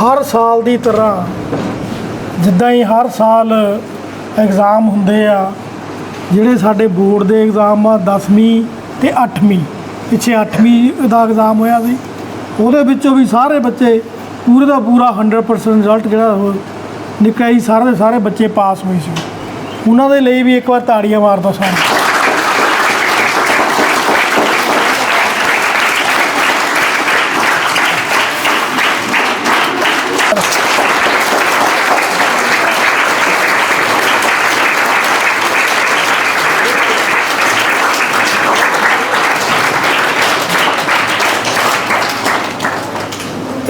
ਹਰ ਸਾਲ ਦੀ ਤਰ੍ਹਾਂ ਜਿੱਦਾਂ ਹੀ ਹਰ ਸਾਲ ਐਗਜ਼ਾਮ ਹੁੰਦੇ ਆ, ਜਿਹੜੇ ਸਾਡੇ ਬੋਰਡ ਦੇ ਐਗਜ਼ਾਮ ਆ 10ਵੀਂ ਤੇ 8ਵੀਂ ਪਿੱਛੇ 8ਵੀਂ ਦਾ ਐਗਜ਼ਾਮ ਹੋਇਆ ਸੀ, ਉਹਦੇ ਵਿੱਚੋਂ ਵੀ ਸਾਰੇ ਬੱਚੇ ਪੂਰੇ ਦਾ ਪੂਰਾ 100% ਰਿਜ਼ਲਟ ਜਿਹੜਾ ਉਹ ਨਿਕਲਿਆ ਸੀ ਸਾਰੇ ਦੇ ਸਾਰੇ ਬੱਚੇ ਪਾਸ ਹੋਏ ਸੀ। ਉਹਨਾਂ ਦੇ ਲਈ ਵੀ ਇੱਕ ਵਾਰ ਤਾੜੀਆਂ ਮਾਰ ਦਿਓ ਸਾਨੂੰ।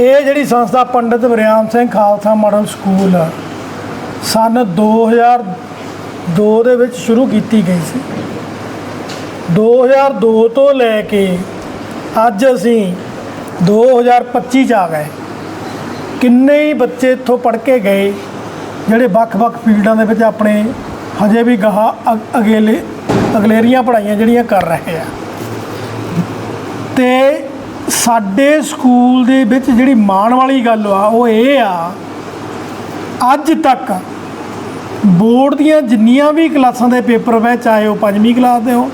ਇਹ ਜਿਹੜੀ ਸੰਸਥਾ ਪੰਡਿਤ ਵਰਿਆਮ ਸਿੰਘ ਖਾਲਸਾ ਮਾਡਲ ਸਕੂਲ ਆ, ਸਨ 2002 ਦੇ ਵਿੱਚ ਸ਼ੁਰੂ ਕੀਤੀ ਗਈ ਸੀ। 2002 ਤੋਂ ਲੈ ਕੇ ਅੱਜ ਅਸੀਂ 2025 ਚ ਆ ਗਏ। ਕਿੰਨੇ ਹੀ ਬੱਚੇ ਇੱਥੋਂ ਪੜ੍ਹ ਕੇ ਗਏ ਜਿਹੜੇ ਵੱਖ-ਵੱਖ ਫੀਲਡਾਂ ਦੇ ਵਿੱਚ ਆਪਣੇ ਹਜੇ ਵੀ ਗਾਹ ਅਗ- ਅਗੇਲੇ ਅਗਲੇਰੀਆਂ ਪੜ੍ਹਾਈਆਂ ਜਿਹੜੀਆਂ ਕਰ ਰਹੇ ਆ। ਤੇ ਸਾਡੇ ਸਕੂਲ ਦੇ ਵਿੱਚ ਜਿਹੜੀ ਮਾਣ ਵਾਲੀ ਗੱਲ ਆ, ਉਹ ਇਹ ਆ, ਅੱਜ ਤੱਕ ਬੋਰਡ ਦੀਆਂ ਜਿੰਨੀਆਂ ਵੀ ਕਲਾਸਾਂ ਦੇ ਪੇਪਰ ਵੇ ਚਾਹੇ ਉਹ ਪੰਜਵੀਂ ਕਲਾਸ ਦੇ ਹੋਣ,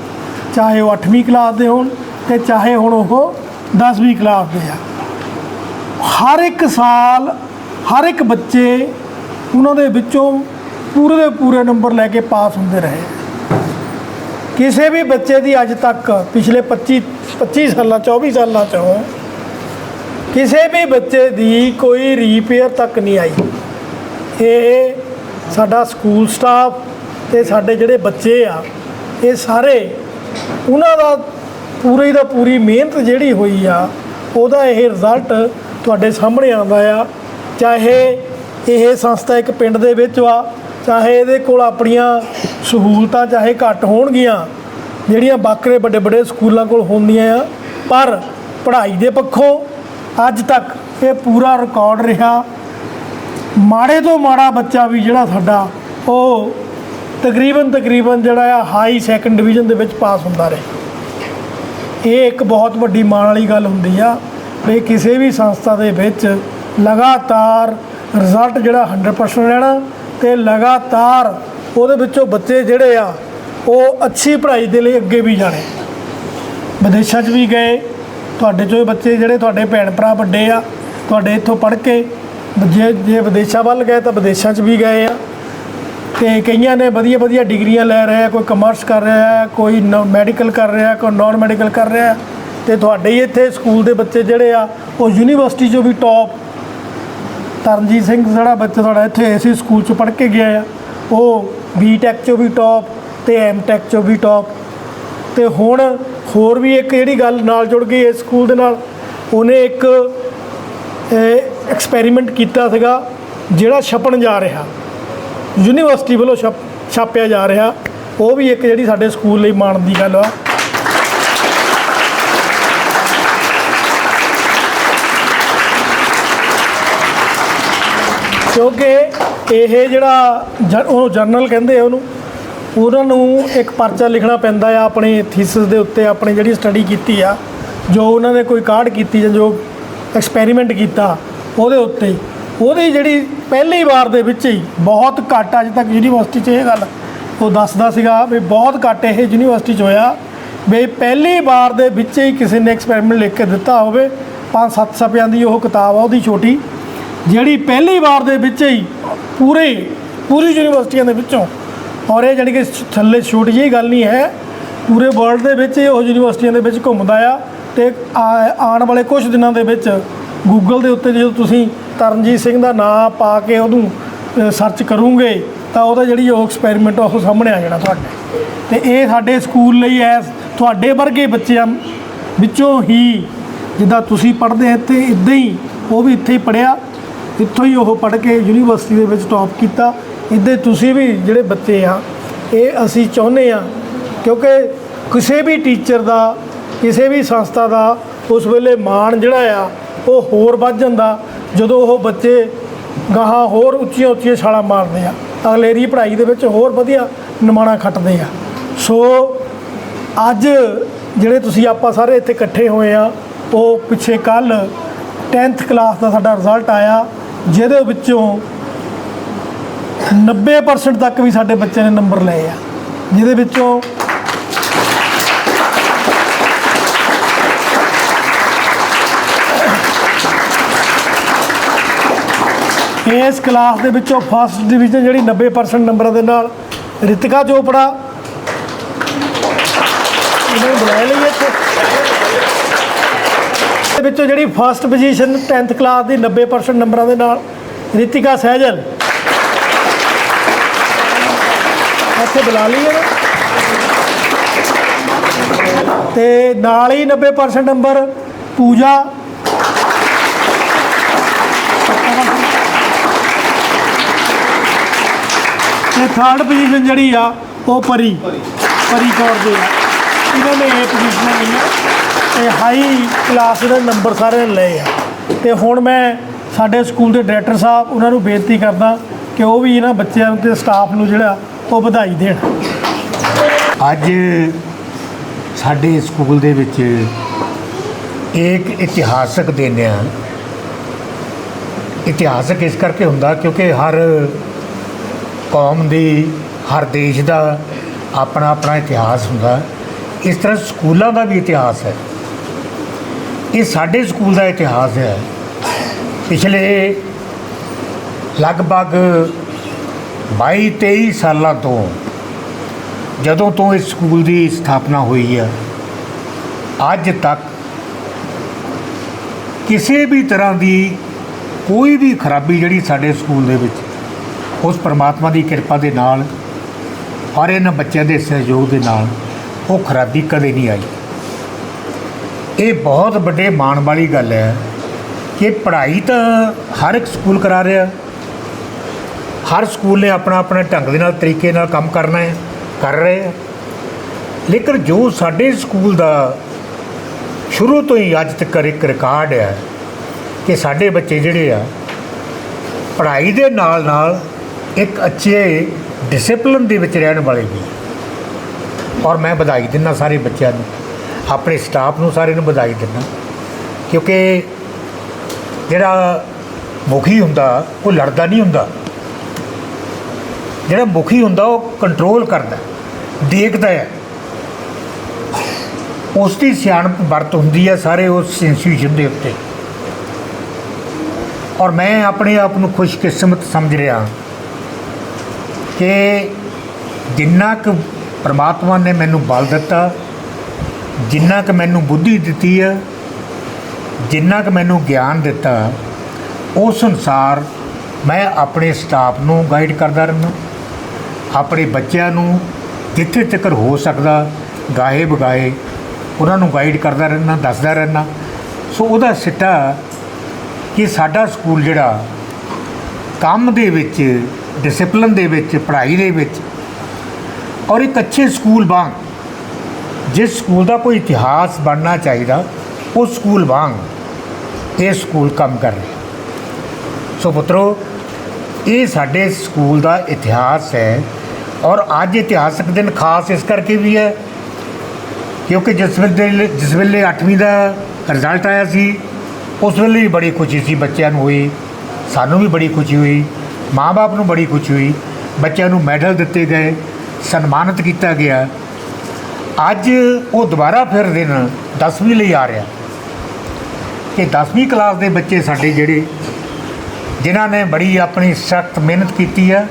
ਚਾਹੇ ਉਹ 8ਵੀਂ ਕਲਾਸ ਦੇ ਹੋਣ ਤੇ ਚਾਹੇ ਹੁਣ ਉਹ 10ਵੀਂ ਕਲਾਸ ਦੇ ਆ। ਹਰ ਇੱਕ ਸਾਲ ਹਰ ਇੱਕ ਬੱਚੇ ਉਹਨਾਂ ਦੇ ਵਿੱਚੋਂ ਪੂਰੇ ਦੇ ਪੂਰੇ ਨੰਬਰ ਲੈ ਕੇ ਪਾਸ ਹੁੰਦੇ ਰਹੇ। ਕਿਸੇ ਵੀ ਬੱਚੇ ਦੀ ਅੱਜ ਤੱਕ ਪਿਛਲੇ 25 25 ਸਾਲਾਂ 24 ਸਾਲਾਂ ਚੋਂ ਕਿਸੇ ਵੀ ਬੱਚੇ ਦੀ ਕੋਈ ਰੀਪੇਅਰ ਤੱਕ ਨਹੀਂ ਆਈ। ਇਹ ਸਾਡਾ ਸਕੂਲ ਸਟਾਫ ਤੇ ਸਾਡੇ ਜਿਹੜੇ ਬੱਚੇ ਆ, ਇਹ ਸਾਰੇ ਉਹਨਾਂ ਦਾ ਪੂਰੀ ਦਾ ਪੂਰੀ ਮਿਹਨਤ ਜਿਹੜੀ ਹੋਈ ਆ, ਉਹਦਾ ਇਹ ਰਿਜ਼ਲਟ ਤੁਹਾਡੇ ਸਾਹਮਣੇ ਆਉਂਦਾ ਆ। ਚਾਹੇ ਇਹ ਸੰਸਥਾ ਇੱਕ ਪਿੰਡ ਦੇ ਵਿੱਚ ਆ, ਚਾਹੇ ਇਹਦੇ ਕੋਲ ਆਪਣੀਆਂ ਸਹੂਲਤਾਂ ਚਾਹੇ ਘੱਟ ਹੋਣਗੀਆਂ ਜਿਹੜੀਆਂ ਬਾਕਰੇ ਵੱਡੇ ਵੱਡੇ ਸਕੂਲਾਂ ਕੋਲ ਹੁੰਦੀਆਂ ਆ, ਪਰ ਪੜ੍ਹਾਈ ਦੇ ਪੱਖੋਂ ਅੱਜ ਤੱਕ ਇਹ ਪੂਰਾ ਰਿਕਾਰਡ ਰਿਹਾ। ਮਾੜੇ ਤੋਂ ਮਾੜਾ ਬੱਚਾ ਵੀ ਜਿਹੜਾ ਸਾਡਾ, ਉਹ ਤਕਰੀਬਨ ਤਕਰੀਬਨ ਜਿਹੜਾ ਆ ਹਾਈ ਸੈਕੰਡ ਡਿਵੀਜ਼ਨ ਦੇ ਵਿੱਚ ਪਾਸ ਹੁੰਦਾ ਰਿਹਾ। ਇਹ ਇੱਕ ਬਹੁਤ ਵੱਡੀ ਮਾਣ ਵਾਲੀ ਗੱਲ ਹੁੰਦੀ ਆ ਵੀ ਕਿਸੇ ਵੀ ਸੰਸਥਾ ਦੇ ਵਿੱਚ ਲਗਾਤਾਰ ਰਿਜ਼ਲਟ ਜਿਹੜਾ 100% ਲੈਣਾ ਤੇ ਲਗਾਤਾਰ ਉਹਦੇ ਵਿੱਚੋਂ ਬੱਚੇ ਜਿਹੜੇ ਆ ਉਹ ਅੱਛੀ ਪੜ੍ਹਾਈ ਦੇ ਲਈ ਅੱਗੇ ਵੀ ਜਾਣੇ। ਵਿਦੇਸ਼ਾਂ 'ਚ ਵੀ ਗਏ। ਤੁਹਾਡੇ ਚੋਂ ਬੱਚੇ ਜਿਹੜੇ ਤੁਹਾਡੇ ਭੈਣ ਭਰਾ ਵੱਡੇ ਆ, ਤੁਹਾਡੇ ਇੱਥੋਂ ਪੜ੍ਹ ਕੇ ਜੇ ਜੇ ਵਿਦੇਸ਼ਾਂ ਵੱਲ ਗਏ ਤਾਂ ਵਿਦੇਸ਼ਾਂ 'ਚ ਵੀ ਗਏ ਆ। ਤੇ ਕਈਆਂ ਨੇ ਵਧੀਆ ਵਧੀਆ ਡਿਗਰੀਆਂ ਲੈ ਰਹੇ ਆ ਕੋਈ ਕਮਰਸ ਕਰ ਰਿਹਾ ਹੈ ਕੋਈ ਮੈਡੀਕਲ ਕਰ ਰਿਹਾ, ਕੋਈ ਨਾਨ ਮੈਡੀਕਲ ਕਰ ਰਿਹਾ। ਹੈ। ਤੇ ਤੁਹਾਡੇ ਹੀ ਇੱਥੇ ਸਕੂਲ ਦੇ ਬੱਚੇ ਜਿਹੜੇ ਆ, ਉਹ ਯੂਨੀਵਰਸਿਟੀ 'ਚੋਂ ਵੀ ਟੌਪ ਤਰਨਜੀਤ ਸਿੰਘ ਜਿਹੜਾ ਬੱਚਾ ਤੁਹਾਡਾ ਇੱਥੇ ਇਸੇ ਸਕੂਲ 'ਚ ਪੜ੍ਹ ਕੇ ਗਿਆ ਆ, ਉਹ ਬੀਟੈਕ 'ਚੋਂ ਵੀ ਟੌਪ ਤੇ ਐਮਟੈਕ 'ਚੋਂ ਵੀ ਟੌਪ ਤੇ ਹੁਣ ਹੋਰ ਵੀ ਇੱਕ ਜਿਹੜੀ ਗੱਲ ਨਾਲ ਜੁੜ ਗਈ ਇਸ ਸਕੂਲ ਦੇ ਨਾਲ, ਉਹਨੇ ਇੱਕ ਐਕਸਪੈਰੀਮੈਂਟ ਕੀਤਾ ਸੀਗਾ, ਜਿਹੜਾ ਛਪਣ ਜਾ ਰਿਹਾ। ਯੂਨੀਵਰਸਿਟੀ ਵੱਲੋਂ ਛਪ, ਛਾਪਿਆ ਜਾ ਰਿਹਾ। ਉਹ ਵੀ ਇੱਕ ਜਿਹੜੀ ਸਾਡੇ ਸਕੂਲ ਲਈ ਮਾਣ ਦੀ ਗੱਲ ਆ। ਕਿਉਂਕਿ ਇਹ ਜਿਹੜਾ ਜ- ਉਹਨੂੰ ਜਰਨਲ ਕਹਿੰਦੇ ਆ ਉਹਨੂੰ। ਉਹਨਾਂ ਨੂੰ ਇੱਕ ਪਰਚਾ ਲਿਖਣਾ ਪੈਂਦਾ ਆ ਆਪਣੇ ਥੀਸਿਸ ਦੇ ਉੱਤੇ, ਆਪਣੀ ਜਿਹੜੀ ਸਟੱਡੀ ਕੀਤੀ ਆ, ਜੋ ਉਹਨਾਂ ਨੇ ਕੋਈ ਕਾਢ ਕੀਤੀ ਜਾਂ ਜੋ ਐਕਸਪੈਰੀਮੈਂਟ ਕੀਤਾ ਉਹਦੇ ਉੱਤੇ। ਉਹਦੀ ਜਿਹੜੀ ਪਹਿਲੀ ਵਾਰ ਦੇ ਵਿੱਚ ਹੀ ਬਹੁਤ ਘੱਟ ਅੱਜ ਤੱਕ ਯੂਨੀਵਰਸਿਟੀ 'ਚ ਇਹ ਗੱਲ ਉਹ ਦੱਸਦਾ ਸੀਗਾ ਵੀ ਬਹੁਤ ਘੱਟ ਇਹ ਯੂਨੀਵਰਸਿਟੀ 'ਚ ਹੋਇਆ ਵੀ ਪਹਿਲੀ ਵਾਰ ਦੇ ਵਿੱਚ ਹੀ ਕਿਸੇ ਨੇ ਐਕਸਪੈਰੀਮੈਂਟ ਲਿਖ ਕੇ ਦਿੱਤਾ ਹੋਵੇ। 5-7 ਸਪਿਆਂ ਦੀ ਉਹ ਕਿਤਾਬ ਆ, ਉਹਦੀ ਛੋਟੀ। ਜਿਹੜੀ ਪਹਿਲੀ ਵਾਰ ਦੇ ਵਿੱਚ ਹੀ ਪੂਰੇ, ਪੂਰੀ ਯੂਨੀਵਰਸਿਟੀਆਂ ਦੇ ਵਿੱਚੋਂ ਔਰ ਇਹ ਜਾਣੀ ਕਿ ਸ- ਥੱਲੇ ਛੋਟੀ ਜਿਹੀ ਗੱਲ ਨਹੀਂ ਹੈ। ਪੂਰੇ ਵਰਲਡ ਦੇ ਵਿੱਚ ਉਹ ਯੂਨੀਵਰਸਿਟੀਆਂ ਦੇ ਵਿੱਚ ਘੁੰਮਦਾ ਆ ਤੇ ਆਉਣ ਵਾਲੇ ਕੁਝ ਦਿਨਾਂ ਦੇ ਵਿੱਚ ਗੂਗਲ ਦੇ ਉੱਤੇ ਜਦੋਂ ਤੁਸੀਂ ਤਰਨਜੀਤ ਸਿੰਘ ਦਾ ਨਾਮ ਪਾ ਕੇ ਉਹਨੂੰ ਸਰਚ ਕਰੋਗੇ, ਤਾਂ ਉਹਦਾ ਜਿਹੜੀ ਉਹ ਐਕਸਪੈਰੀਮੈਂਟ ਉਹ ਸਾਹਮਣੇ ਆ ਜਾਣਾ ਤੁਹਾਡੇ। ਤੇ ਇਹ ਸਾਡੇ ਸਕੂਲ ਲਈ ਐ ਤੁਹਾਡੇ ਵਰਗੇ ਬੱਚਿਆਂ ਵਿੱਚੋਂ ਹੀ ਜਿੱਦਾਂ ਤੁਸੀਂ ਪੜ੍ਹਦੇ ਇੱਥੇ ਇਦਾਂ ਹੀ ਉਹ ਵੀ ਇੱਥੇ ਹੀ ਪੜ੍ਹਿਆ। ਇੱਥੋਂ ਹੀ ਉਹ ਪੜ੍ਹ ਕੇ ਯੂਨੀਵਰਸਿਟੀ ਦੇ ਵਿੱਚ ਟੌਪ ਕੀਤਾ। ਇੱਦਾਂ ਤੁਸੀਂ ਵੀ ਜਿਹੜੇ ਬੱਚੇ ਆ, ਇਹ ਅਸੀਂ ਚਾਹੁੰਦੇ ਆ, ਕਿਉਂਕਿ ਕਿਸੇ ਵੀ ਟੀਚਰ ਦਾ, ਕਿਸੇ ਵੀ ਸੰਸਥਾ ਦਾ ਉਸ ਵੇਲੇ ਮਾਣ ਜਿਹੜਾ ਆ, ਉਹ ਹੋਰ ਵੱਧ ਜਾਂਦਾ ਜਦੋਂ ਉਹ ਬੱਚੇ ਗਾਹਾਂ ਹੋਰ ਉੱਚੀਆਂ ਉੱਚੀਆਂ ਛਾਲਾਂ ਮਾਰਦੇ ਆ। ਅਗਲੇਰੀ ਪੜ੍ਹਾਈ ਦੇ ਵਿੱਚ ਹੋਰ ਵਧੀਆ ਨਿਮਾਣਾ ਖੱਟਦੇ ਆ। ਸੋ ਅੱਜ ਜਿਹੜੇ ਤੁਸੀਂ ਆਪਾਂ ਸਾਰੇ ਇੱਥੇ ਇਕੱਠੇ ਹੋਏ ਆ, ਉਹ ਪਿੱਛੇ ਕੱਲ 10th ਕਲਾਸ ਦਾ ਸਾਡਾ ਰਿਜ਼ਲਟ ਆਇਆ, ਜਿਹਦੇ ਵਿੱਚੋਂ 90% ਤੱਕ ਵੀ ਸਾਡੇ ਬੱਚਿਆਂ ਨੇ ਨੰਬਰ ਲਏ ਆ, ਜਿਹਦੇ ਵਿੱਚੋਂ ਇਸ ਕਲਾਸ ਦੇ ਵਿੱਚੋਂ ਫਸਟ ਡਿਵੀਜ਼ਨ ਜਿਹੜੀ 90% ਨੰਬਰਾਂ ਦੇ ਨਾਲ ਰਿਤਿਕਾ ਚੋਪੜਾ ਇਹਨਾਂ ਨੂੰ ਬੁਲਾ ਲਈਏ ਇੱਥੇ। ਦੇ ਵਿੱਚੋਂ ਜਿਹੜੀ ਫਸਟ ਪੋਜੀਸ਼ਨ 10th ਕਲਾਸ ਦੀ 90% ਨੰਬਰਾਂ ਦੇ ਨਾਲ ਰਿਤਿਕਾ ਸਹਿਜਲ ਇੱਥੇ ਬੁਲਾ ਲਈਏ ਨਾ। ਤੇ ਨਾਲ ਹੀ 90% ਨੰਬਰ ਪੂਜਾ। ਤੇ ਥਰਡ ਪੋਜੀਸ਼ਨ ਜਿਹੜੀ ਆ, ਉਹ ਪਰੀ। ਪਰੀ ਕੌਰ ਦੇ ਆ। ਇਹਨਾਂ ਨੇ ਇਹ ਪੋਜੀਸ਼ਨਾਂ ਲਈਆਂ ਤੇ ਹਾਈ ਕਲਾਸ ਦੇ ਨੰਬਰ ਸਾਰੇ ਲਏ ਆ। ਤੇ ਹੁਣ ਮੈਂ ਸਾਡੇ ਸਕੂਲ ਦੇ ਡਾਇਰੈਕਟਰ ਸਾਹਿਬ, ਉਹਨਾਂ ਨੂੰ ਬੇਨਤੀ ਕਰਦਾ ਕਿ ਉਹ ਵੀ ਇਹਨਾਂ ਬੱਚਿਆਂ ਤੇ ਸਟਾਫ ਨੂੰ ਜਿਹੜਾ ਉਹ ਵਧਾਈ ਦੇਣ। ਅੱਜ ਸਾਡੇ ਸਕੂਲ ਦੇ ਵਿੱਚ ਇੱਕ ਇਤਿਹਾਸਕ ਦਿਨ ਆ। ਇਤਿਹਾਸਕ ਇਸ ਕਰਕੇ ਹੁੰਦਾ ਕਿਉਂਕਿ ਹਰ ਕੌਮ ਦੀ, ਹਰ ਦੇਸ਼ ਦਾ ਆਪਣਾ ਆਪਣਾ ਇਤਿਹਾਸ ਹੁੰਦਾ। ਇਸ ਤਰ੍ਹਾਂ ਸਕੂਲਾਂ ਦਾ ਵੀ ਇਤਿਹਾਸ ਹੈ। ਇਹ ਸਾਡੇ ਸਕੂਲ ਦਾ ਇਤਿਹਾਸ ਹੈ। ਪਿਛਲੇ ਲਗਭਗ 22 23 ਸਾਲਾਂ ਤੋਂ ਜਦੋਂ ਤੋਂ ਇਸ ਸਕੂਲ ਦੀ ਸਥਾਪਨਾ ਹੋਈ ਹੈ, ਅੱਜ ਤੱਕ ਕਿਸੇ ਵੀ ਤਰ੍ਹਾਂ ਦੀ ਕੋਈ ਵੀ ਖਰਾਬੀ ਜਿਹੜੀ ਸਾਡੇ ਸਕੂਲ ਦੇ ਵਿੱਚ, ਉਸ ਪਰਮਾਤਮਾ ਦੀ ਕਿਰਪਾ ਦੇ ਨਾਲ ਔਰ ਇਹਨਾਂ ਬੱਚਿਆਂ ਦੇ ਸਹਿਯੋਗ ਦੇ ਨਾਲ ਉਹ ਖਰਾਬੀ ਕਦੇ ਨਹੀਂ ਆਈ। ਇਹ ਬਹੁਤ ਵੱਡੇ ਮਾਣ ਵਾਲੀ ਗੱਲ ਹੈ ਕਿ ਪੜ੍ਹਾਈ ਤਾਂ ਹਰ ਇੱਕ ਸਕੂਲ ਕਰਾ ਰਿਹਾ। ਹਰ ਸਕੂਲ ਨੇ ਆਪਣਾ ਆਪਣਾ ਢੰਗ ਦੇ ਨਾਲ, ਤਰੀਕੇ ਨਾਲ ਕੰਮ ਕਰਨਾ ਹੈ, ਕਰ ਰਹੇ ਆ। ਲੇਕਿਨ ਜੋ ਸਾਡੇ ਸਕੂਲ ਦਾ ਸ਼ੁਰੂ ਤੋਂ ਹੀ ਅੱਜ ਤੱਕ ਇੱਕ ਰਿਕਾਰਡ ਹੈ ਕਿ ਸਾਡੇ ਬੱਚੇ ਜਿਹੜੇ ਆ, ਪੜ੍ਹਾਈ ਦੇ ਨਾਲ ਨਾਲ ਇੱਕ ਅੱਛੇ ਡਿਸਪਲਿਨ ਦੇ ਵਿੱਚ ਰਹਿਣ ਵਾਲੇ ਵੀ ਔਰ ਮੈਂ ਵਧਾਈ ਦਿੰਦਾ ਸਾਰੇ ਬੱਚਿਆਂ ਨੂੰ, ਆਪਣੇ ਸਟਾਫ ਨੂੰ ਸਾਰੇ ਨੂੰ ਵਧਾਈ ਦਿੰਦਾ। ਕਿਉਂਕਿ ਜਿਹੜਾ ਮੁਖੀ ਹੁੰਦਾ, ਉਹ ਲੜਦਾ ਨਹੀਂ ਹੁੰਦਾ। ਜਿਹੜਾ ਮੁਖੀ ਹੁੰਦਾ ਉਹ ਕੰਟਰੋਲ ਕਰਦਾ ਦੇਖਦਾ ਹੈ। ਉਸ ਦੀ ਸਿਆਣਪ ਵਰਤ ਹੁੰਦੀ ਹੈ ਸਾਰੇ ਉਸ ਇੰਸਟੀਟਿਊਸ਼ਨ ਦੇ ਉੱਤੇ। ਔਰ ਮੈਂ ਆਪਣੇ ਆਪ ਨੂੰ ਖੁਸ਼ਕਿਸਮਤ ਸਮਝ ਰਿਹਾ ਕਿ ਜਿੰਨਾ ਕੁ ਪ੍ਰਮਾਤਮਾ ਨੇ ਮੈਨੂੰ ਬਲ ਦਿੱਤਾ, ਜਿੰਨਾ ਕੁ ਮੈਨੂੰ ਬੁੱਧੀ ਦਿੱਤੀ ਹੈ, ਜਿੰਨਾ ਕੁ ਮੈਨੂੰ ਗਿਆਨ ਦਿੱਤਾ, ਉਸ ਅਨੁਸਾਰ ਮੈਂ ਆਪਣੇ ਸਟਾਫ ਨੂੰ ਗਾਈਡ ਕਰਦਾ ਰਹਿੰਦਾ ਆਪਣੇ ਬੱਚਿਆਂ ਨੂੰ ਜਿੱਥੇ ਤੱਕ ਹੋ ਸਕਦਾ ਗਾਏ ਬਗਾਏ ਉਹਨਾਂ ਨੂੰ ਗਾਈਡ ਕਰਦਾ ਰਹਿਣਾ, ਦੱਸਦਾ ਰਹਿਣਾ। ਸੋ ਉਹਦਾ ਸਿੱਟਾ ਕਿ ਸਾਡਾ ਸਕੂਲ ਜਿਹੜਾ ਕੰਮ ਦੇ ਵਿੱਚ ਡਿਸਪਲਿਨ ਦੇ ਵਿੱਚ, ਪੜ੍ਹਾਈ ਦੇ ਵਿੱਚ ਔਰ ਇੱਕ ਅੱਛੇ ਸਕੂਲ ਵਾਂਗ, ਜਿਸ ਸਕੂਲ ਦਾ ਕੋਈ ਇਤਿਹਾਸ ਬਣਨਾ ਚਾਹੀਦਾ, ਉਹ ਸਕੂਲ ਵਾਂਗ ਇਹ ਸਕੂਲ ਕੰਮ ਕਰ ਰਿਹਾ। ਸੋ ਪੁੱਤਰੋ, ਇਹ ਸਾਡੇ ਸਕੂਲ ਦਾ ਇਤਿਹਾਸ ਹੈ। ਔਰ ਅੱਜ ਇਤਿਹਾਸਕ ਦਿਨ ਖਾਸ ਇਸ ਕਰਕੇ ਵੀ ਹੈ ਕਿਉਂਕਿ ਜਿਸ ਵੇਲੇ ਜਿਸ ਵੇਲੇ 8ਵੀਂ ਦਾ ਰਿਜ਼ਲਟ ਆਇਆ ਸੀ, ਉਸ ਵੇਲੇ ਵੀ ਬੜੀ ਖੁਸ਼ੀ ਸੀ ਬੱਚਿਆਂ ਨੂੰ ਹੋਈ, ਸਾਨੂੰ ਵੀ ਬੜੀ ਖੁਸ਼ੀ ਹੋਈ, ਮਾਂ-ਬਾਪ ਨੂੰ ਬੜੀ ਖੁਸ਼ੀ ਹੋਈ, ਬੱਚਿਆਂ ਨੂੰ ਮੈਡਲ ਦਿੱਤੇ ਗਏ, ਸਨਮਾਨਿਤ ਕੀਤਾ ਗਿਆ। ਅੱਜ ਉਹ ਦੁਬਾਰਾ ਫਿਰ ਦਿਨ 10ਵੀਂ ਲਈ ਆ ਰਿਹਾ। ਕਿ 10ਵੀਂ ਕਲਾਸ ਦੇ ਬੱਚੇ ਸਾਡੇ ਜਿਹੜੇ, ਜਿਨ੍ਹਾਂ ਨੇ ਬੜੀ ਆਪਣੀ ਸਖਤ ਮਿਹਨਤ ਕੀਤੀ ਹੈ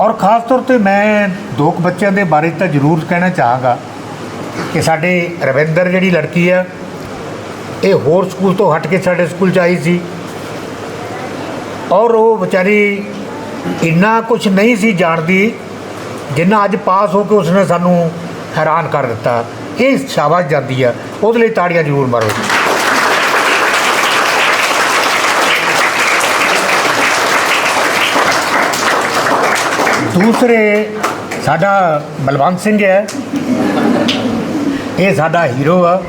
ਔਰ ਖਾਸ ਤੌਰ ਤੇ ਮੈਂ ਦੋ ਕੁ ਬੱਚਿਆਂ ਦੇ ਬਾਰੇ ਤਾਂ ਜ਼ਰੂਰ ਕਹਿਣਾ ਚਾਹਾਂਗਾ ਕਿ ਸਾਡੇ ਰਵਿੰਦਰ ਜਿਹੜੀ ਲੜਕੀ ਆ, ਇਹ ਹੋਰ ਸਕੂਲ ਤੋਂ ਹਟ ਕੇ ਸਾਡੇ ਸਕੂਲ 'ਚ ਆਈ ਸੀ। ਔਰ ਉਹ ਵਿਚਾਰੀ ਇੰਨਾ ਕੁਝ ਨਹੀਂ ਸੀ ਜਾਣਦੀ ਜਿੰਨਾ ਅੱਜ ਪਾਸ ਹੋ ਕੇ ਉਸਨੇ ਸਾਨੂੰ ਹੈਰਾਨ ਕਰ ਦਿੱਤਾ। ਇਹ ਸ਼ਾਬਾਸ਼ ਜਾਂਦੀ ਆ। ਉਹਦੇ ਲਈ ਤਾੜੀਆਂ ਜ਼ਰੂਰ ਮਾਰੋ। ਦੂਸਰੇ ਸਾਡਾ ਬਲਵੰਤ ਸਿੰਘ ਹੈ। ਇਹ ਸਾਡਾ ਹੀਰੋ ਆ।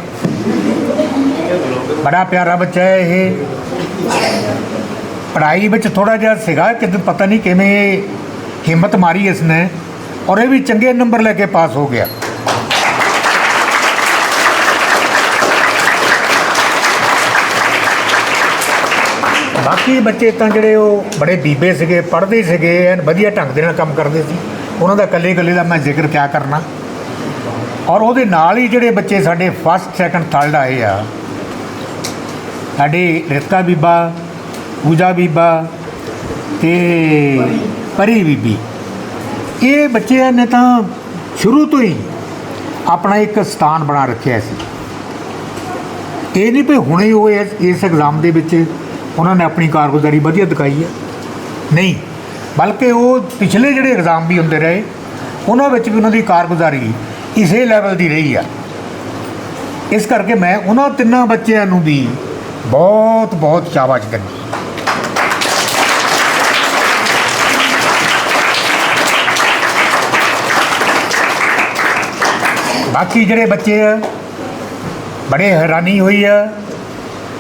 ਬੜਾ ਪਿਆਰਾ ਬੱਚਾ ਹੈ ਇਹ। ਪੜ੍ਹਾਈ ਵਿੱਚ ਥੋੜਾ ਜਿਹਾ ਸੀਗਾ ਕਿ ਪਤਾ ਨਹੀਂ ਕਿਵੇਂ ਹਿੰਮਤ ਮਾਰੀ ਇਸਨੇ। ਔਰ ਇਹ ਵੀ ਚੰਗੇ ਨੰਬਰ ਲੈ ਕੇ ਪਾਸ ਹੋ ਗਿਆ। ਬਾਕੀ ਬੱਚੇ ਤਾਂ ਜਿਹੜੇ ਉਹ ਬੜੇ ਬੀਬੇ ਸੀਗੇ, ਪੜ੍ਹਦੇ ਸੀਗੇ, ਐਨ ਵਧੀਆ ਢੰਗ ਦੇ ਨਾਲ ਕੰਮ ਕਰਦੇ ਸੀ। ਉਹਨਾਂ ਦਾ ਇਕੱਲੇ ਇਕੱਲੇ ਦਾ ਮੈਂ ਜ਼ਿਕਰ ਕਿਆ ਕਰਨਾ। ਔਰ ਉਹਦੇ ਨਾਲ ਹੀ ਜਿਹੜੇ ਬੱਚੇ ਸਾਡੇ ਫਸਟ ਸੈਕੰਡ ਥਰਡ ਆਏ ਆ। ਸਾਡੇ ਰਿਤਕਾ ਬੀਬਾ, ਪੂਜਾ ਬੀਬਾ ਤੇ ਪਰੀ ਬੀਬੀ। ਇਹ ਬੱਚਿਆਂ ਨੇ ਤਾਂ ਸ਼ੁਰੂ ਤੋਂ ਹੀ ਆਪਣਾ ਇੱਕ ਸਥਾਨ ਬਣਾ ਰੱਖਿਆ ਸੀ। ਇਹ ਨਹੀਂ ਵੀ ਹੁਣੇ ਉਹ ਇਸ ਇਸ ਐਗਜ਼ਾਮ ਦੇ ਵਿੱਚ ਉਹਨਾਂ ਨੇ ਆਪਣੀ ਕਾਰਗੁਜ਼ਾਰੀ ਵਧੀਆ ਦਿਖਾਈ ਹੈ। ਨਹੀਂ, ਬਲਕਿ ਉਹ ਪਿਛਲੇ ਜਿਹੜੇ ਐਗਜ਼ਾਮ ਵੀ ਹੁੰਦੇ ਰਹੇ, ਉਹਨਾਂ ਵਿੱਚ ਵੀ ਉਹਨਾਂ ਦੀ ਕਾਰਗੁਜ਼ਾਰੀ ਇਸੇ ਲੈਵਲ ਦੀ ਰਹੀ ਆ। ਇਸ ਕਰਕੇ ਮੈਂ ਉਹਨਾਂ ਤਿੰਨਾਂ ਬੱਚਿਆਂ ਨੂੰ ਵੀ ਬਹੁਤ ਬਹੁਤ ਸ਼ਾਬਾਸ਼ ਦਿੰਦਾ ਬਾਕੀ ਜਿਹੜੇ ਬੱਚੇ ਆ, ਬੜੇ ਹੈਰਾਨੀ ਹੋਈ ਆ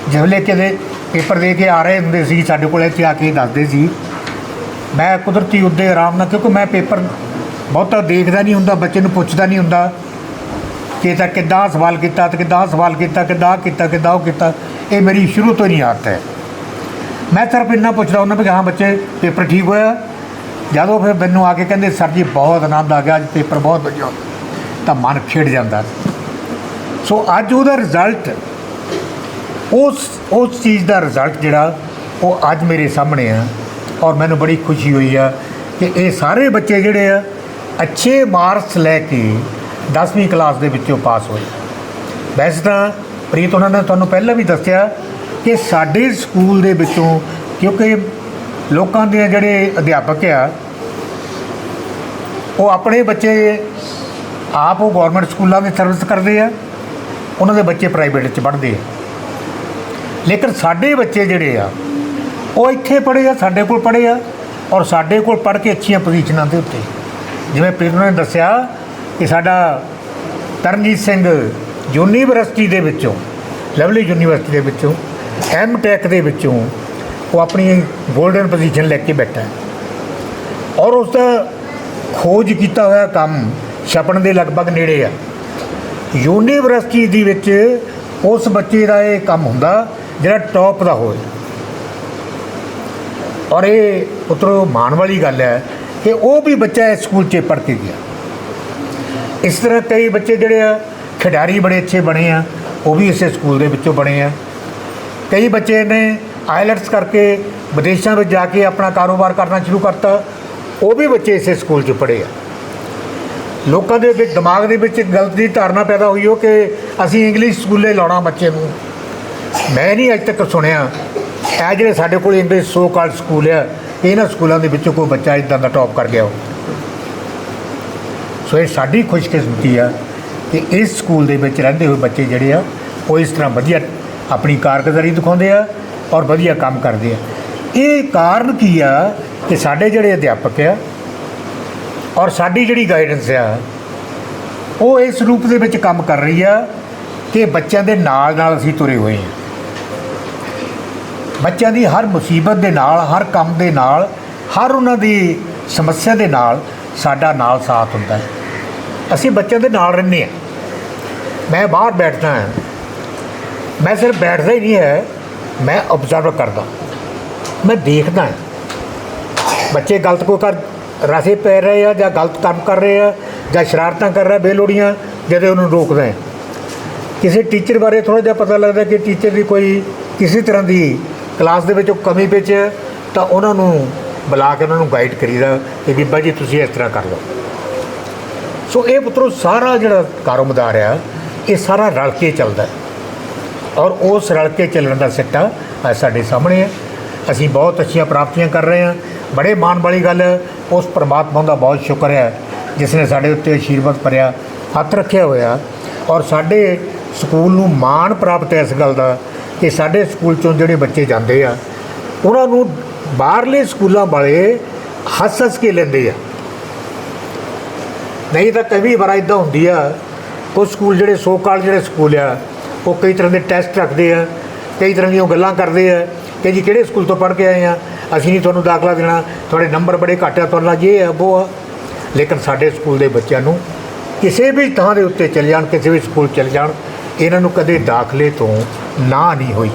ਜਿਵੇਂ ਕਿਤੇ ਪੇਪਰ ਦੇ ਕੇ ਆ ਰਹੇ ਹੁੰਦੇ ਸੀ, ਸਾਡੇ ਕੋਲ ਇੱਥੇ ਆ ਕੇ ਦੱਸਦੇ ਸੀ। ਮੈਂ ਕੁਦਰਤੀ ਉੱਦੇ ਆਰਾਮ ਨਾਲ, ਕਿਉਂਕਿ ਮੈਂ ਪੇਪਰ ਬਹੁਤਾ ਦੇਖਦਾ ਨਹੀਂ ਹੁੰਦਾ, ਬੱਚੇ ਨੂੰ ਪੁੱਛਦਾ ਨਹੀਂ ਹੁੰਦਾ ਕਿ ਤਾਂ ਕਿੱਦਾਂ ਸਵਾਲ ਕੀਤਾ, ਤੇ ਕਿੱਦਾਂ ਸਵਾਲ ਕੀਤਾ, ਕਿੱਦਾਂ ਕੀਤਾ, ਕਿੱਦਾਂ ਉਹ ਕੀਤਾ। ਇਹ ਮੇਰੀ ਸ਼ੁਰੂ ਤੋਂ ਨਹੀਂ ਆਦਤ ਹੈ। ਮੈਂ ਸਿਰਫ ਇੰਨਾ ਪੁੱਛਦਾ ਉਹਨਾਂ ਵੀ ਹਾਂ ਬੱਚੇ, ਪੇਪਰ ਠੀਕ ਹੋਇਆ? ਜਦੋਂ ਫਿਰ ਮੈਨੂੰ ਆ ਕੇ ਕਹਿੰਦੇ, ਸਰ ਜੀ, ਬਹੁਤ ਆਨੰਦ ਆ ਗਿਆ, ਅੱਜ ਪੇਪਰ ਬਹੁਤ ਵਧੀਆ ਤਾਂ ਮਨ ਖਿੜ ਜਾਂਦਾ। ਸੋ ਅੱਜ ਉਹਦਾ ਰਿਜ਼ਲਟ ਉਸ ਉਸ ਚੀਜ਼ ਦਾ ਰਿਜ਼ਲਟ ਜਿਹੜਾ ਉਹ ਅੱਜ ਮੇਰੇ ਸਾਹਮਣੇ ਆ ਔਰ ਮੈਨੂੰ ਬੜੀ ਖੁਸ਼ੀ ਹੋਈ ਆ ਕਿ ਇਹ ਸਾਰੇ ਬੱਚੇ ਜਿਹੜੇ ਆ, ਅੱਛੇ ਮਾਰਕਸ ਲੈ ਕੇ 10ਵੀਂ ਕਲਾਸ ਦੇ ਵਿੱਚੋਂ ਪਾਸ ਹੋਏ। ਵੈਸੇ ਤਾਂ ਪ੍ਰੀਤ, ਉਹਨਾਂ ਨੇ ਤੁਹਾਨੂੰ ਪਹਿਲਾਂ ਵੀ ਦੱਸਿਆ ਕਿ ਸਾਡੇ ਸਕੂਲ ਦੇ ਵਿੱਚੋਂ, ਕਿਉਂਕਿ ਲੋਕਾਂ ਦੇ ਜਿਹੜੇ ਅਧਿਆਪਕ ਆ, ਉਹ ਆਪਣੇ ਬੱਚੇ ਆਪ ਉਹ ਗਵਰਨਮੈਂਟ ਸਕੂਲਾਂ ਦੀ ਸਰਵਿਸ ਕਰਦੇ ਆ, ਉਹਨਾਂ ਦੇ ਬੱਚੇ ਪ੍ਰਾਈਵੇਟ 'ਚ ਪੜ੍ਹਦੇ ਆ। ਲੇਕਿਨ ਸਾਡੇ ਬੱਚੇ ਜਿਹੜੇ ਆ, ਉਹ ਇੱਥੇ ਪੜ੍ਹੇ ਆ, ਸਾਡੇ ਕੋਲ ਪੜ੍ਹੇ ਆ ਔਰ ਸਾਡੇ ਕੋਲ ਪੜ੍ਹ ਕੇ ਅੱਛੀਆਂ ਪੋਜੀਸ਼ਨਾਂ ਦੇ ਉੱਤੇ। ਜਿਵੇਂ ਪ੍ਰੀਤ ਨੇ ਦੱਸਿਆ ਕਿ ਸਾਡਾ ਤਰਨਜੀਤ ਸਿੰਘ ਯੂਨੀਵਰਸਿਟੀ ਦੇ ਵਿੱਚੋਂ, ਲਵਲੀ ਯੂਨੀਵਰਸਿਟੀ ਦੇ ਵਿੱਚੋਂ ਐਮ ਟੈਕ ਦੇ ਵਿੱਚੋਂ ਉਹ ਆਪਣੀ 골ਡਨ ਪੋਜੀਸ਼ਨ ਲੈ ਕੇ ਬੈਠਾ ਹੈ। ਔਰ ਉਸ ਦਾ ਖੋਜ ਕੀਤਾ ਹੋਇਆ ਕੰਮ ਛਪਣ ਦੇ ਲਗਭਗ ਨੇੜੇ ਆ। ਯੂਨੀਵਰਸਿਟੀ ਦੇ ਵਿੱਚ ਉਸ ਬੱਚੇ ਦਾ ਇਹ ਕੰਮ ਹੁੰਦਾ ਜਿਹੜਾ ਟੌਪ ਦਾ ਹੋਵੇ ਔਰ ਇਹ ਪੁੱਤਰੋ ਮਾਣ ਵਾਲੀ ਗੱਲ ਹੈ ਕਿ ਉਹ ਵੀ ਬੱਚਾ ਇਸ ਸਕੂਲ 'ਚ ਪੜ੍ਹ ਕੇ ਗਿਆ। ਇਸ ਤਰ੍ਹਾਂ ਕਈ ਬੱਚੇ ਜਿਹੜੇ ਆ, ਖਿਡਾਰੀ ਬੜੇ ਅੱਛੇ ਬਣੇ ਆ, ਉਹ ਵੀ ਇਸੇ ਸਕੂਲ ਦੇ ਵਿੱਚੋਂ ਬਣੇ ਆ। ਕਈ ਬੱਚੇ ਨੇ ਆਇਲਟਸ ਕਰਕੇ ਵਿਦੇਸ਼ਾਂ ਵਿੱਚ ਜਾ ਕੇ ਆਪਣਾ ਕਾਰੋਬਾਰ ਕਰਨਾ ਸ਼ੁਰੂ ਕਰਤਾ, ਉਹ ਵੀ ਬੱਚੇ ਇਸੇ ਸਕੂਲ 'ਚ ਪੜ੍ਹੇ ਆ। ਲੋਕਾਂ ਦੇ ਵਿੱਚ ਦਿਮਾਗ ਦੇ ਵਿੱਚ ਗਲਤ ਦੀ ਧਾਰਨਾ ਪੈਦਾ ਹੋਈ ਹੋ ਕਿ ਅਸੀਂ ਇੰਗਲਿਸ਼ ਸਕੂਲੇ ਲਾਉਣਾ ਬੱਚੇ ਨੂੰ। ਮੈਂ ਨਹੀਂ ਅੱਜ ਤੱਕ ਸੁਣਿਆ। ਇਹ ਜਿਹੜੇ ਸਾਡੇ ਕੋਲ ਇੰਗਲਿਸ਼ ਸੋ ਕਾਲ ਸਕੂਲ ਆ, ਇਹਨਾਂ ਸਕੂਲਾਂ ਦੇ ਵਿੱਚੋਂ ਕੋਈ ਬੱਚਾ ਇਦਾਂ ਦਾ ਟੌਪ ਕਰ ਗਿਆ ਹੋ ਸੋ ਇਹ ਸਾਡੀ ਖੁਸ਼ਕਿਸਮਤੀ ਆ ਕਿ ਇਸ ਸਕੂਲ ਦੇ ਵਿੱਚ ਰਹਿੰਦੇ ਹੋਏ ਬੱਚੇ ਜਿਹੜੇ ਆ, ਉਹ ਇਸ ਤਰ੍ਹਾਂ ਵਧੀਆ ਆਪਣੀ ਕਾਰਗੁਜ਼ਾਰੀ ਦਿਖਾਉਂਦੇ ਆ ਔਰ ਵਧੀਆ ਕੰਮ ਕਰਦੇ ਆ। ਇਹ ਕਾਰਨ ਕੀ ਆ ਕਿ ਸਾਡੇ ਜਿਹੜੇ ਅਧਿਆਪਕ ਆ ਔਰ ਸਾਡੀ ਜਿਹੜੀ ਗਾਈਡੈਂਸ ਆ, ਉਹ ਇਸ ਰੂਪ ਦੇ ਵਿੱਚ ਕੰਮ ਕਰ ਰਹੀ ਆ ਕਿ ਬੱਚਿਆਂ ਦੇ ਨਾਲ ਨਾਲ ਅਸੀਂ ਤੁਰੇ ਹੋਏ ਹਾਂ ਬੱਚਿਆਂ ਦੀ ਹਰ ਮੁਸੀਬਤ ਦੇ ਨਾਲ, ਹਰ ਕੰਮ ਦੇ ਨਾਲ, ਹਰ ਉਹਨਾਂ ਦੀ ਸਮੱਸਿਆ ਦੇ ਨਾਲ ਸਾਡਾ ਨਾਲ ਸਾਥ ਹੁੰਦਾ ਹੈ। ਅਸੀਂ ਬੱਚਿਆਂ ਦੇ ਨਾਲ ਰਹਿੰਦੇ ਹਾਂ। ਮੈਂ ਬਾਹਰ ਬੈਠਦਾ ਹਾਂ। ਮੈਂ ਸਿਰਫ ਬੈਠਦਾ ਹੀ ਨਹੀਂ ਹੈ, ਮੈਂ ਆਬਜ਼ਰਵ ਕਰਦਾ ਮੈਂ ਦੇਖਦਾ ਹਾਂ। ਬੱਚੇ ਗਲਤ ਕੋ ਕਰ, ਰਸੇ ਪੈ ਰਹੇ ਆ ਜਾਂ ਗਲਤ ਕੰਮ ਕਰ ਰਹੇ ਆ ਜਾਂ ਸ਼ਰਾਰਤਾਂ ਕਰ ਰਿਹਾ ਬੇਲੋੜੀਆਂ ਜਦੋਂ ਉਹਨੂੰ ਰੋਕਦਾ ਹੈ। ਕਿਸੇ ਟੀਚਰ ਬਾਰੇ ਥੋੜਾ ਜਿਹਾ ਪਤਾ ਲੱਗਦਾ ਕਿ ਟੀਚਰ ਦੀ ਕੋਈ ਕਿਸੇ ਤਰ੍ਹਾਂ ਦੀ ਕਲਾਸ ਦੇ ਵਿੱਚ ਉਹ ਕਮੀ ਵਿੱਚ ਤਾਂ ਉਹਨਾਂ ਨੂੰ ਬੁਲਾ ਕੇ ਉਹਨਾਂ ਨੂੰ ਗਾਈਡ ਕਰੀਦਾ ਕਿ ਬੀਬਾ ਜੀ ਤੁਸੀਂ ਇਸ ਤਰ੍ਹਾਂ ਕਰ ਲਓ। ਸੋ ਇਹ ਪੁੱਤਰੋ ਸਾਰਾ ਜਿਹੜਾ ਕਾਰੋਬਾਰ ਆ, ਇਹ ਸਾਰਾ ਰਲ ਕੇ ਚੱਲਦਾ ਔਰ ਉਸ ਰਲ ਕੇ ਚੱਲਣ ਦਾ ਸਿੱਟਾ ਅੱਜ ਸਾਡੇ ਸਾਹਮਣੇ ਹੈ। ਅਸੀਂ ਬਹੁਤ ਅੱਛੀਆਂ ਪ੍ਰਾਪਤੀਆਂ ਕਰ ਰਹੇ ਹਾਂ। ਬੜੇ ਮਾਣ ਵਾਲੀ ਗੱਲ ਉਸ ਪ੍ਰਮਾਤਮਾ ਦਾ ਬਹੁਤ ਸ਼ੁਕਰ ਹੈ, ਜਿਸ ਨੇ ਸਾਡੇ ਉੱਤੇ ਆਸ਼ੀਰਵਾਦ ਭਰਿਆ, ਹੱਥ ਰੱਖਿਆ ਹੋਇਆ। ਔਰ ਸਾਡੇ ਸਕੂਲ ਨੂੰ ਮਾਣ ਪ੍ਰਾਪਤ ਹੈ ਇਸ ਗੱਲ ਦਾ। ਕਿ ਸਾਡੇ ਸਕੂਲ ਚੋਂ ਜਿਹੜੇ ਬੱਚੇ ਜਾਂਦੇ ਆ, ਉਹਨਾਂ ਨੂੰ ਬਾਹਰਲੇ ਸਕੂਲਾਂ ਵਾਲੇ ਹੱਸ ਹੱਸ ਕੇ ਲੈਂਦੇ ਆ। ਨਹੀਂ ਤਾਂ ਕਈ ਵਾਰ ਇਦਾਂ ਹੁੰਦੀ ਆ ਕੁਝ ਸਕੂਲ ਜਿਹੜੇ ਸੋ ਕਾਲ ਜਿਹੜੇ ਸਕੂਲ ਆ, ਉਹ ਕਈ ਤਰ੍ਹਾਂ ਦੇ ਟੈਸਟ ਰੱਖਦੇ ਆ, ਕਈ ਤਰ੍ਹਾਂ ਦੀਆਂ ਗੱਲਾਂ ਕਰਦੇ ਆ, ਕਿ ਜੀ ਕਿਹੜੇ ਸਕੂਲ ਤੋਂ ਪੜ੍ਹ ਕੇ ਆਏ ਆ, ਅਸੀਂ ਨਹੀਂ ਤੁਹਾਨੂੰ ਦਾਖਲਾ ਦੇਣਾ, ਤੁਹਾਡੇ ਨੰਬਰ ਬੜੇ ਘੱਟ ਆ, ਤੁਹਾਡਾ ਇਹ ਆ, ਉਹ ਆ। ਲੇਕਿਨ ਸਾਡੇ ਸਕੂਲ ਦੇ ਬੱਚਿਆਂ ਨੂੰ ਕਿਸੇ ਵੀ ਥਾਂ ਦੇ ਉੱਤੇ ਚਲੇ ਜਾਣ, ਕਿਸੇ ਵੀ ਸਕੂਲ ਚਲੇ ਜਾਣ ਇਹਨਾਂ ਨੂੰ ਕਦੇ ਦਾਖਲੇ ਤੋਂ ਨਾ ਨਹੀਂ ਹੋਈ।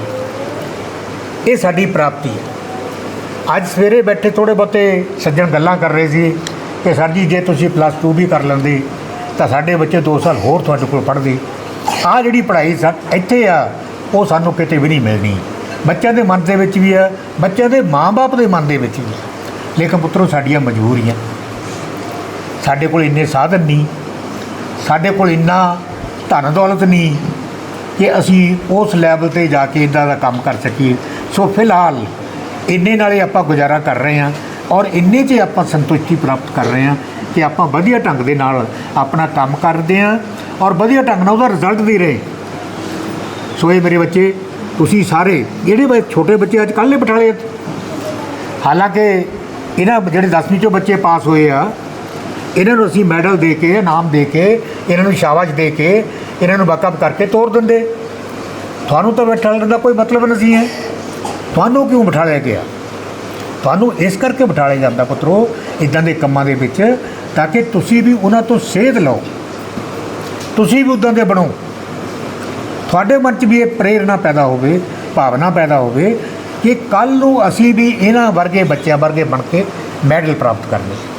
ਇਹ ਸਾਡੀ ਪ੍ਰਾਪਤੀ ਹੈ। ਅੱਜ ਸਵੇਰੇ ਬੈਠੇ ਥੋੜੇ ਬਹੁਤੇ ਸੱਜਣ ਗੱਲਾਂ ਕਰ ਰਹੇ ਸੀ ਕਿ ਸਰ ਜੀ, ਜੇ ਤੁਸੀਂ ਪਲੱਸ 2 ਵੀ ਕਰ ਲੈਂਦੇ, ਤਾਂ ਸਾਡੇ ਬੱਚੇ 2 ਸਾਲ ਹੋਰ ਤੁਹਾਡੇ ਕੋਲ ਪੜ੍ਹਦੇ। ਆਹ ਜਿਹੜੀ ਪੜ੍ਹਾਈ ਸਾ, ਇੱਥੇ ਆ, ਉਹ ਸਾਨੂੰ ਕਿਤੇ ਵੀ ਨਹੀਂ ਮਿਲਣੀ। ਬੱਚਿਆਂ ਦੇ ਮਨ ਦੇ ਵਿੱਚ ਵੀ ਆ, ਬੱਚਿਆਂ ਦੇ ਮਾਪੇ ਦੇ ਮਨ ਦੇ ਵਿੱਚ ਵੀ ਆ। ਲੇਕਿਨ ਪੁੱਤਰੋ, ਸਾਡੀਆਂ ਮਜਬੂਰੀਆਂ। ਸਾਡੇ ਕੋਲ ਇੰਨੇ ਸਾਧਨ ਨਹੀਂ। ਸਾਡੇ ਕੋਲ ਇੰਨਾ ਧਨ ਦੌਲਤ ਨਹੀਂ ਕਿ ਅਸੀਂ ਉਸ ਲੈਵਲ ਤੇ ਜਾ ਕੇ ਇਦਾਂ ਦਾ ਕੰਮ ਕਰ ਸਕੀਏ। ਸੋ ਫਿਲਹਾਲ ਇੰਨੇ ਨਾਲੇ ਆਪਾਂ ਗੁਜ਼ਾਰਾ ਕਰ ਰਹੇ ਹਾਂ ਔਰ ਇੰਨੇ 'ਚ ਆਪਾਂ ਸੰਤੁਸ਼ਟੀ ਪ੍ਰਾਪਤ ਕਰ ਰਹੇ ਹਾਂ ਕਿ ਆਪਾਂ ਵਧੀਆ ਢੰਗ ਦੇ ਨਾਲ ਆਪਣਾ ਕੰਮ ਕਰਦੇ ਹਾਂ ਔਰ ਵਧੀਆ ਢੰਗ ਨਾਲ ਉਹਦਾ ਰਿਜ਼ਲਟ ਦੇ ਰਹੇ। ਸੋ ਇਹ ਮੇਰੇ ਬੱਚੇ, ਤੁਸੀਂ ਸਾਰੇ, ਜਿਹੜੇ ਬ- ਛੋਟੇ ਬੱਚੇ ਅੱਜ ਕੱਲ੍ਹ ਨੇ ਬਿਠਾਲੇ ਹਾਲਾਂਕਿ ਇਹਨਾਂ ਜਿਹੜੇ 10ਵੀਂ ਚੋਂ ਬੱਚੇ ਪਾਸ ਹੋਏ ਆ ਇਹਨਾਂ ਨੂੰ ਅਸੀਂ ਮੈਡਲ ਦੇ ਕੇ, ਇਨਾਮ ਦੇ ਕੇ, ਇਹਨਾਂ ਨੂੰ ਸ਼ਾਬਾਸ਼ ਦੇ ਕੇ, ਇਹਨਾਂ ਨੂੰ ਬੈਕਅਪ ਕਰਕੇ ਤੋਰ ਦਿੰਦੇ। ਤੁਹਾਨੂੰ ਤਾਂ ਬਿਠਾਉਣ ਦਾ ਕੋਈ ਮਤਲਬ ਨਹੀਂ ਹੈ। ਤੁਹਾਨੂੰ ਕਿਉਂ ਬਿਠਾਲਿਆ ਗਿਆ? ਤੁਹਾਨੂੰ ਇਸ ਕਰਕੇ ਬਿਠਾਲਿਆ ਜਾਂਦਾ ਪੁੱਤਰੋ ਇਦਾਂ ਦੇ ਕੰਮਾਂ ਦੇ ਵਿੱਚ, ਤਾਂ ਕਿ ਤੁਸੀਂ ਵੀ ਉਹਨਾਂ ਤੋਂ ਸੇਧ ਲਓ। ਤੁਸੀਂ ਵੀ ਉਦਾਂ ਦੇ ਬਣੋ। ਤੁਹਾਡੇ ਮਨ 'ਚ ਵੀ ਇਹ ਪ੍ਰੇਰਣਾ ਪੈਦਾ ਹੋਵੇ, ਭਾਵਨਾ ਪੈਦਾ ਹੋਵੇ ਕਿ ਕੱਲ ਨੂੰ ਅਸੀਂ ਵੀ ਇਹਨਾਂ ਵਰਗੇ ਬੱਚਿਆਂ ਵਰਗੇ ਬਣ ਕੇ ਮੈਡਲ ਪ੍ਰਾਪਤ ਕਰਨੇ।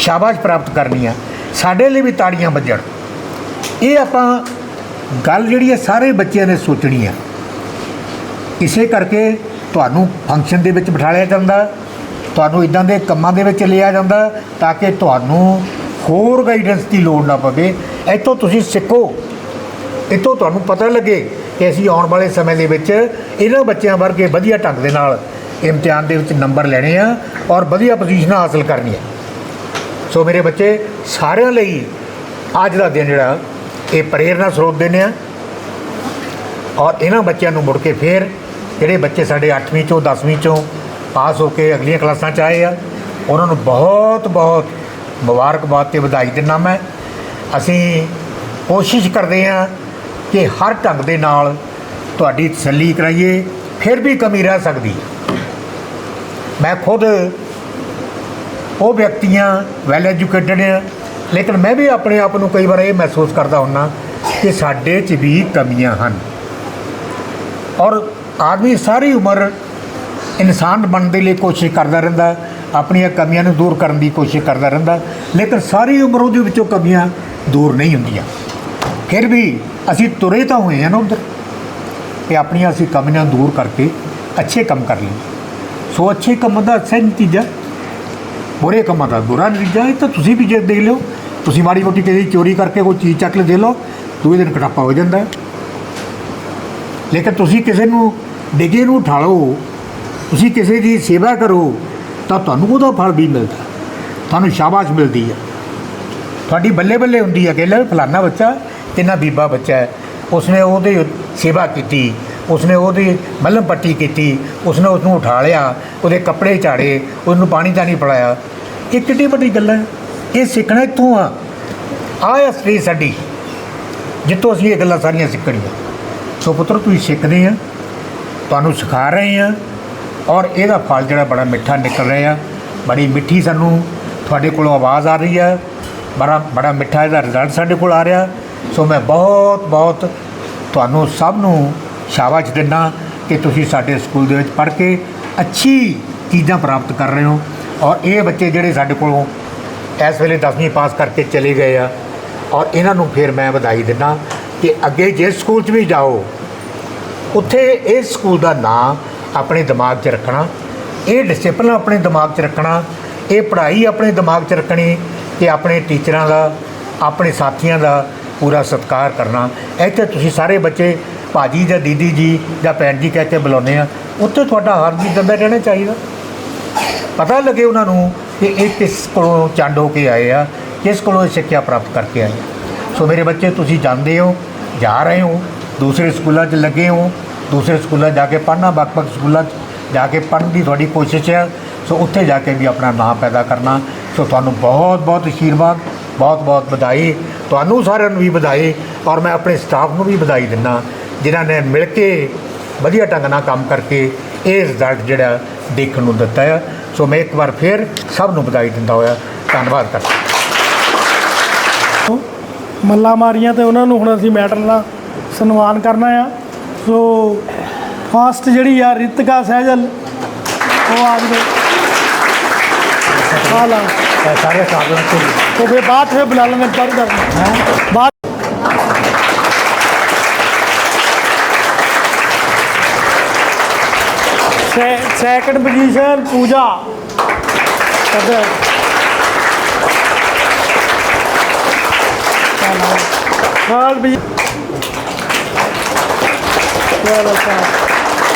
ਸ਼ਾਬਾਸ਼ ਪ੍ਰਾਪਤ ਕਰਨੀ ਆ, ਸਾਡੇ ਲਈ ਵੀ ਤਾੜੀਆਂ ਵੱਜਣ। ਇਹ ਆਪਾਂ ਗੱਲ ਜਿਹੜੀ ਹੈ ਸਾਰੇ ਬੱਚਿਆਂ ਨੇ ਸੋਚਣੀ ਆ। ਇਸੇ ਕਰਕੇ ਤੁਹਾਨੂੰ ਫੰਕਸ਼ਨ ਦੇ ਵਿੱਚ ਬਿਠਾਲਿਆ ਜਾਂਦਾ, ਤੁਹਾਨੂੰ ਇਦਾਂ ਦੇ ਕੰਮਾਂ ਦੇ ਵਿੱਚ ਲਿਆ ਜਾਂਦਾ ਤਾਂ ਕਿ ਤੁਹਾਨੂੰ ਹੋਰ ਗਾਈਡੈਂਸ ਦੀ ਲੋੜ ਨਾ ਪਵੇ। ਇੱਥੋਂ ਤੁਸੀਂ ਸਿੱਖੋ। ਇੱਥੋਂ ਤੁਹਾਨੂੰ ਪਤਾ ਲੱਗੇ ਕਿ ਅਸੀਂ ਆਉਣ ਵਾਲੇ ਸਮੇਂ ਦੇ ਵਿੱਚ ਇਹਨਾਂ ਬੱਚਿਆਂ ਵਰਗੇ ਵਧੀਆ ਢੰਗ ਦੇ ਨਾਲ ਇਮਤਿਹਾਨ ਦੇ ਵਿੱਚ ਨੰਬਰ ਲੈਣੇ ਆ ਔਰ ਵਧੀਆ ਪੋਜੀਸ਼ਨਾਂ ਹਾਸਲ ਕਰਨੀਆਂ ਸੋ ਮੇਰੇ ਬੱਚੇ, ਸਾਰਿਆਂ ਲਈ ਅੱਜ ਦਾ ਦਿਨ ਜਿਹੜਾ, ਇਹ ਪ੍ਰੇਰਨਾ ਸਰੋਤ ਦਿਨ ਆ। ਔਰ ਇਹਨਾਂ ਬੱਚਿਆਂ ਨੂੰ ਮੁੜ ਕੇ ਫੇਰ ਜਿਹੜੇ ਬੱਚੇ ਸਾਡੇ 8ਵੀਂ ਚੋਂ 10ਵੀਂ ਚੋਂ ਪਾਸ ਹੋ ਕੇ ਅਗਲੀਆਂ ਕਲਾਸਾਂ 'ਚ ਆਏ ਆ, ਉਹਨਾਂ ਨੂੰ ਬਹੁਤ ਬਹੁਤ ਮੁਬਾਰਕਬਾਦ ਤੇ ਵਧਾਈ ਦਿੰਦਾ ਮੈਂ। ਅਸੀਂ ਕੋਸ਼ਿਸ਼ ਕਰਦੇ ਹਾਂ ਕਿ ਹਰ ਢੰਗ ਦੇ ਨਾਲ ਤੁਹਾਡੀ ਤਸੱਲੀ ਕਰਾਈਏ, ਫਿਰ ਵੀ ਕਮੀ ਰਹਿ ਸਕਦੀ। ਮੈਂ ਖੁਦ ਉਹ ਵਿਅਕਤੀਆਂ ਵੈਲ ਐਜੂਕੇਟਡ ਆ। ਲੇਕਿਨ ਮੈਂ ਵੀ ਆਪਣੇ ਆਪ ਨੂੰ ਕਈ ਵਾਰ ਇਹ ਮਹਿਸੂਸ ਕਰਦਾ ਹੁੰਨਾ ਕਿ ਸਾਡੇ 'ਚ ਵੀ ਕਮੀਆਂ ਹਨ। ਔਰ ਆਦਮੀ ਸਾਰੀ ਉਮਰ ਇਨਸਾਨ ਬਣਨ ਦੇ ਲਈ ਕੋਸ਼ਿਸ਼ ਕਰਦਾ ਰਹਿੰਦਾ, ਆਪਣੀਆਂ ਕਮੀਆਂ ਨੂੰ ਦੂਰ ਕਰਨ ਦੀ ਕੋਸ਼ਿਸ਼ ਕਰਦਾ ਰਹਿੰਦਾ, ਲੇਕਿਨ ਸਾਰੀ ਉਮਰ ਉਹਦੇ ਵਿੱਚੋਂ ਕਮੀਆਂ ਦੂਰ ਨਹੀਂ ਹੁੰਦੀਆਂ। ਫਿਰ ਵੀ ਅਸੀਂ ਤੁਰੇ ਤਾਂ ਹੋਏ ਹਾਂ ਨਾ ਉੱਧਰ ਕਿ ਆਪਣੀਆਂ ਅਸੀਂ ਕਮੀਆਂ ਦੂਰ ਕਰਕੇ ਅੱਛੇ ਕੰਮ ਕਰ ਲਈਏ। ਸੋ ਅੱਛੇ ਕੰਮ ਦਾ ਸਹੀ ਨਤੀਜਾ ਬੁਰੇ ਕੰਮਾਂ ਦਾ ਬੁਰਾ ਨਤੀਜਾ ਇਹ ਤਾਂ ਤੁਸੀਂ ਵੀ ਜੇ ਦੇਖ ਲਿਓ। ਤੁਸੀਂ ਮਾੜੀ ਮੋਟੀ ਕਿਸੇ ਦੀ ਚੋਰੀ ਕਰਕੇ ਕੋਈ ਚੀਜ਼ ਚੱਕ ਲੈ ਦੇ ਲਓ, ਦੂਏ ਦਿਨ ਕਟਾਪਾ ਹੋ ਜਾਂਦਾ ਲੇਕਿਨ ਤੁਸੀਂ ਕਿਸੇ ਨੂੰ ਡਿਗੇ ਨੂੰ ਉਠਾਲੋ ਤੁਸੀਂ ਕਿਸੇ ਦੀ ਸੇਵਾ ਕਰੋ, ਤਾਂ ਤੁਹਾਨੂੰ ਉਹਦਾ ਫਲ ਵੀ ਮਿਲਦਾ ਤੁਹਾਨੂੰ ਸ਼ਾਬਾਸ਼ ਮਿਲਦੀ ਹੈ। ਤੁਹਾਡੀ ਬੱਲੇ ਬੱਲੇ ਹੁੰਦੀ ਹੈ ਕਿ ਲੈ ਫਲਾਨਾ ਬੱਚਾ ਕਿੰਨਾ ਬੀਬਾ ਬੱਚਾ ਉਸਨੇ ਉਹਦੇ ਸੇਵਾ ਕੀਤੀ ਉਸਨੇ ਉਹਦੀ ਮੱਲਮ ਪੱਟੀ ਕੀਤੀ, ਉਸਨੇ ਉਸ ਨੂੰ ਉਠਾ ਲਿਆ, ਉਹਦੇ ਕੱਪੜੇ ਝਾੜੇ, ਉਹਨੂੰ ਪਾਣੀ ਤਾਂ ਨਹੀਂ ਪਿਲਾਇਆ। ਇਹ ਕਿੱਡੀ ਵੱਡੀ ਗੱਲ ਹੈ? ਇਹ ਸਿੱਖਣਾ ਇੱਥੋਂ ਆ? ਆਹ ਆ ਸਟੇਜ ਸਾਡੀ, ਜਿੱਥੋਂ ਅਸੀਂ ਇਹ ਗੱਲਾਂ ਸਾਰੀਆਂ ਸਿੱਖਣੀਆਂ। ਸੋ ਪੁੱਤਰ, ਤੁਸੀਂ ਸਿੱਖਦੇ ਆ, ਤੁਹਾਨੂੰ ਸਿਖਾ ਰਹੇ ਆ, ਔਰ ਇਹਦਾ ਫਲ ਜਿਹੜਾ ਬੜਾ ਮਿੱਠਾ ਨਿਕਲ ਰਿਹਾ। ਬੜੀ ਮਿੱਠੀ ਸਾਨੂੰ ਤੁਹਾਡੇ ਕੋਲੋਂ ਆਵਾਜ਼ ਆ ਰਹੀ ਹੈ ਬੜਾ ਬੜਾ ਮਿੱਠਾ ਇਹਦਾ ਰਿਜ਼ਲਟ ਸਾਡੇ ਕੋਲ ਆ ਰਿਹਾ। ਸੋ ਮੈਂ ਬਹੁਤ ਬਹੁਤ ਤੁਹਾਨੂੰ ਸਭ ਨੂੰ ਸ਼ਾਬਾਸ਼ ਦਿੰਦਾ ਕਿ ਤੁਸੀਂ ਸਾਡੇ ਸਕੂਲ ਦੇ ਵਿੱਚ ਪੜ੍ਹ ਕੇ ਅੱਛੀ ਚੀਜ਼ਾਂ ਪ੍ਰਾਪਤ ਕਰ ਰਹੇ ਹੋ। ਔਰ ਇਹ ਬੱਚੇ ਜਿਹੜੇ ਸਾਡੇ ਕੋਲੋਂ ਇਸ ਵੇਲੇ 10ਵੀਂ ਪਾਸ ਕਰਕੇ ਚਲੇ ਗਏ ਆ। ਔਰ ਇਹਨਾਂ ਨੂੰ ਫਿਰ ਮੈਂ ਵਧਾਈ ਦਿੰਦਾ ਕਿ ਅੱਗੇ ਜਿਸ ਸਕੂਲ 'ਚ ਵੀ ਜਾਓ, ਉੱਥੇ ਇਸ ਸਕੂਲ ਦਾ ਨਾਂ ਆਪਣੇ ਦਿਮਾਗ 'ਚ ਰੱਖਣਾ, ਇਹ ਡਿਸਪਲਨ ਆਪਣੇ ਦਿਮਾਗ 'ਚ ਰੱਖਣਾ, ਇਹ ਪੜ੍ਹਾਈ ਆਪਣੇ ਦਿਮਾਗ 'ਚ ਰੱਖਣੀ ਕਿ ਆਪਣੇ ਟੀਚਰਾਂ ਦਾ, ਆਪਣੇ ਸਾਥੀਆਂ ਦਾ ਪੂਰਾ ਸਤਿਕਾਰ ਕਰਨਾ। ਇੱਥੇ ਤੁਸੀਂ ਸਾਰੇ ਬੱਚੇ ਭਾਜੀ ਜਾਂ ਦੀਦੀ ਜੀ ਜਾਂ ਭੈਣ ਜੀ ਕਹਿ ਕੇ ਬੁਲਾਉਂਦੇ ਆ, ਉੱਥੇ ਤੁਹਾਡਾ ਹਰ ਵੀ ਦੰਦਾ ਰਹਿਣਾ ਚਾਹੀਦਾ। ਪਤਾ ਲੱਗੇ ਉਹਨਾਂ ਨੂੰ ਕਿ ਇਹ ਕਿਸ ਕੋਲੋਂ ਚੰਡ ਹੋ ਕੇ ਆਏ ਆ, ਕਿਸ ਕੋਲੋਂ ਇਹ ਸਿੱਖਿਆ ਪ੍ਰਾਪਤ ਕਰਕੇ ਆਏ ਆ। ਸੋ ਮੇਰੇ ਬੱਚੇ, ਤੁਸੀਂ ਜਾਂਦੇ ਹੋ, ਜਾ ਰਹੇ ਹੋ, ਦੂਸਰੇ ਸਕੂਲਾਂ 'ਚ ਲੱਗੇ ਹੋ, ਦੂਸਰੇ ਸਕੂਲਾਂ 'ਚ ਜਾ ਕੇ ਪੜ੍ਹਨਾ, ਵੱਖ-ਵੱਖ ਸਕੂਲਾਂ 'ਚ ਜਾ ਕੇ ਪੜ੍ਹਨ ਦੀ ਤੁਹਾਡੀ ਕੋਸ਼ਿਸ਼ ਹੈ ਸੋ ਉੱਥੇ ਜਾ ਕੇ ਵੀ ਆਪਣਾ ਨਾਮ ਪੈਦਾ ਕਰਨਾ। ਸੋ ਤੁਹਾਨੂੰ ਬਹੁਤ-ਬਹੁਤ ਅਸ਼ੀਰਵਾਦ, ਬਹੁਤ-ਬਹੁਤ ਵਧਾਈ। ਤੁਹਾਨੂੰ ਸਾਰਿਆਂ ਨੂੰ ਵੀ ਵਧਾਈ ਔਰ ਮੈਂ ਆਪਣੇ ਸਟਾਫ ਨੂੰ ਵੀ ਵਧਾਈ ਦਿੰਦਾ। ਜਿਨ੍ਹਾਂ ਨੇ ਮਿਲ ਕੇ ਵਧੀਆ ਢੰਗ ਨਾਲ ਕੰਮ ਕਰਕੇ ਇਹ ਰਿਜ਼ਲਟ ਜਿਹੜਾ ਦੇਖਣ ਨੂੰ ਦਿੱਤਾ ਹੈ ਸੋ ਮੈਂ ਇੱਕ ਵਾਰ ਫਿਰ ਸਭ ਨੂੰ ਵਧਾਈ ਦਿੰਦਾ ਹੋਇਆ। ਧੰਨਵਾਦ ਕਰਦਾ ਮੱਲਾ ਮਾਰੀਆਂ ਤੇ ਉਹਨਾਂ ਨੂੰ ਹੁਣ ਅਸੀਂ ਮੈਡਲ ਨਾਲ ਸਨਮਾਨ ਕਰਨਾ ਆ। ਸੋ ਫਾਸਟ ਜਿਹੜੀ ਆ ਰਿਤਿਕਾ ਸਹਿਜਲ ਉਹ ਆ ਗਏ ਹਾਲਾ ਸਾਰੇ ਤੋਂ ਬਾਅਦ ਫਿਰ ਬੁਲਾ ਲੈਣੇ ਪਰ ਕਰਨਾ। ਬਾਅਦ सेकंड पोजीशन पूजा थर्ड चलो सर